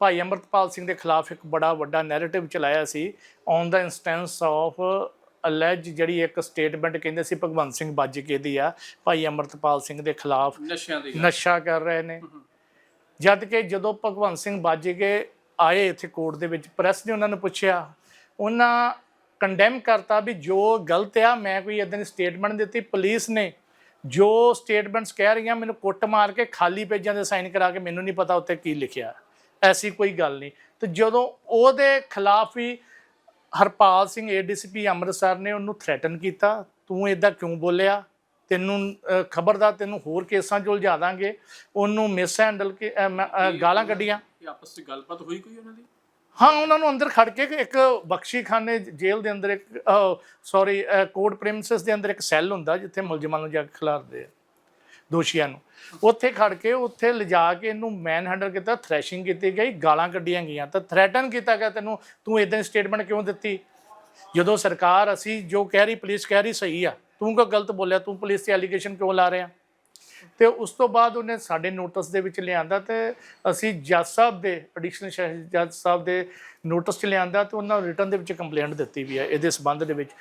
ਭਾਈ ਅਮਰਤਪਾਲ ਸਿੰਘ ਦੇ ਖਿਲਾਫ ਇੱਕ ਬੜਾ ਵੱਡਾ ਨੈਰੇਟਿਵ ਚਲਾਇਆ ਸੀ on the instance of allege ਜਿਹੜੀ ਇੱਕ ਸਟੇਟਮੈਂਟ ਕਹਿੰਦੇ ਸੀ ਭਗਵੰਤ ਸਿੰਘ ਬਾਜੀਕੇ ਦੀ ਆ ਭਾਈ ਅਮਰਤਪਾਲ ਸਿੰਘ ਦੇ ਖਿਲਾਫ ਨਸ਼ਿਆਂ ਦੀ ਨਸ਼ਾ ਕਰ ਰਹੇ ਨੇ। ਜਦ ਕਿ ਜਦੋਂ ਭਗਵੰਤ ਸਿੰਘ ਬਾਜੀਕੇ ਆਏ ਇੱਥੇ ਕੋਰਟ ਦੇ ਵਿੱਚ ਪ੍ਰੈਸ ਨੇ ਉਹਨਾਂ ਨੂੰ ਪੁੱਛਿਆ ਉਹਨਾਂ ਕੰਡੈਮ ਕਰਤਾ ਵੀ ਜੋ ਗਲਤ ਆ ਮੈਂ ਕੋਈ ਇਦਾਂ ਦੀ ਸਟੇਟਮੈਂਟ ਦਿੱਤੀ ਪੁਲਿਸ ਨੇ ਜੋ ਸਟੇਟਮੈਂਟਸ ਕਹਿ ਰਹੀਆਂ ਮੈਨੂੰ ਕੁੱਟ ਮਾਰ ਕੇ ਖਾਲੀ ਪੇਜਾਂ ਤੇ ਸਾਈਨ ਕਰਾ ਕੇ ਮੈਨੂੰ ਨਹੀਂ ਪਤਾ ਉੱਤੇ ਕੀ ਲਿਖਿਆ। ਐਸੀ ਕੋਈ ਗੱਲ ਨਹੀਂ। ਤੇ ਜਦੋਂ ਉਹਦੇ ਖਿਲਾਫ ਹੀ ਹਰਪਾਲ ਸਿੰਘ ਏਡੀਸੀਪੀ ਅੰਮ੍ਰਿਤਸਰ ਨੇ ਉਹਨੂੰ ਥ੍ਰੈਟਨ ਕੀਤਾ ਤੂੰ ਇਦਾਂ ਕਿਉਂ ਬੋਲਿਆ? ਤੈਨੂੰ ਖਬਰਦਾਰ ਤੈਨੂੰ ਹੋਰ ਕੇਸਾਂ 'ਚ ਉਲਝਾ ਦਾਂਗੇ। ਉਹਨੂੰ ਮਿਸ ਹੈਂਡਲ ਕੇ ਗਾਲਾਂ ਕੱਢੀਆਂ। ਆਪਸ ਵਿੱਚ ਗੱਲਬਾਤ ਹੋਈ ਕੋਈ ਉਹਨਾਂ ਦੀ? ਹਾਂ ਉਹਨਾਂ ਨੂੰ ਅੰਦਰ ਖੜ ਕੇ ਇੱਕ ਬਖਸ਼ੀਖਾਨੇ ਜੇਲ੍ਹ ਦੇ ਅੰਦਰ ਇੱਕ ਸੌਰੀ ਕੋਰਟ ਪ੍ਰੈਮਿਸਿਸ ਦੇ ਅੰਦਰ ਇੱਕ ਸੈੱਲ ਹੁੰਦਾ ਜਿੱਥੇ ਮੁਲਜ਼ਮਾਂ ਨੂੰ ਜਾ ਕੇ ਖਿਲਾਰਦੇ ਆ। ਦੋਸ਼ੀਆਂ ਨੂੰ। ਉੱਥੇ ਖੜ ਕੇ, ਉੱਥੇ ਲਿਜਾ ਕੇ ਇਹਨੂੰ ਮੈਨ ਹੈਂਡਲ ਕੀਤਾ ਥ੍ਰੈਸ਼ਿੰਗ ਕੀਤੀ ਗਈ, ਗਾਲਾਂ ਕੱਢੀਆਂ ਗਈਆਂ। ਤਾਂ ਥ੍ਰੈਟਨ ਕੀਤਾ ਗਿਆ ਤੈਨੂੰ, ਤੂੰ ਇਦਾਂ ਸਟੇਟਮੈਂਟ ਕਿਉਂ ਦਿੱਤੀ? ਜਦੋਂ ਸਰਕਾਰ ਅਸੀਂ ਜੋ ਕਹਿ ਰਹੀ, ਪੁਲਿਸ ਕਹਿ ਰਹੀ, ਸਹੀ ਆ। ਤੂੰ ਕਿਉਂ ਗਲਤ ਬੋਲਿਆ? ਤੂੰ ਪੁਲਿਸ ਤੇ ਐਲੀਗੇਸ਼ਨ ਕਿਉਂ ਲਾ ਰਿਹਾ? ਤੇ ਉਸ ਤੋਂ ਬਾਅਦ ਉਹਨੇ ਸਾਡੇ ਨੋਟਿਸ ਦੇ ਵਿੱਚ ਲਿਆਂਦਾ ਤੇ ਅਸੀਂ ਜੱਜ ਸਾਹਿਬ ਦੇ ਐਡੀਸ਼ਨਲ ਜੱਜ ਸਾਹਿਬ ਦੇ ਨੋਟਿਸ 'ਚ ਲਿਆਂਦਾ ਤੇ ਉਹਨਾਂ ਰਿਟਰਨ ਦੇ ਵਿੱਚ ਕੰਪਲੇਂਟ ਦਿੱਤੀ ਵੀ ਹੈ। ਇਹਦੇ ਸਬੰਧ ਦੇ ਵਿੱਚ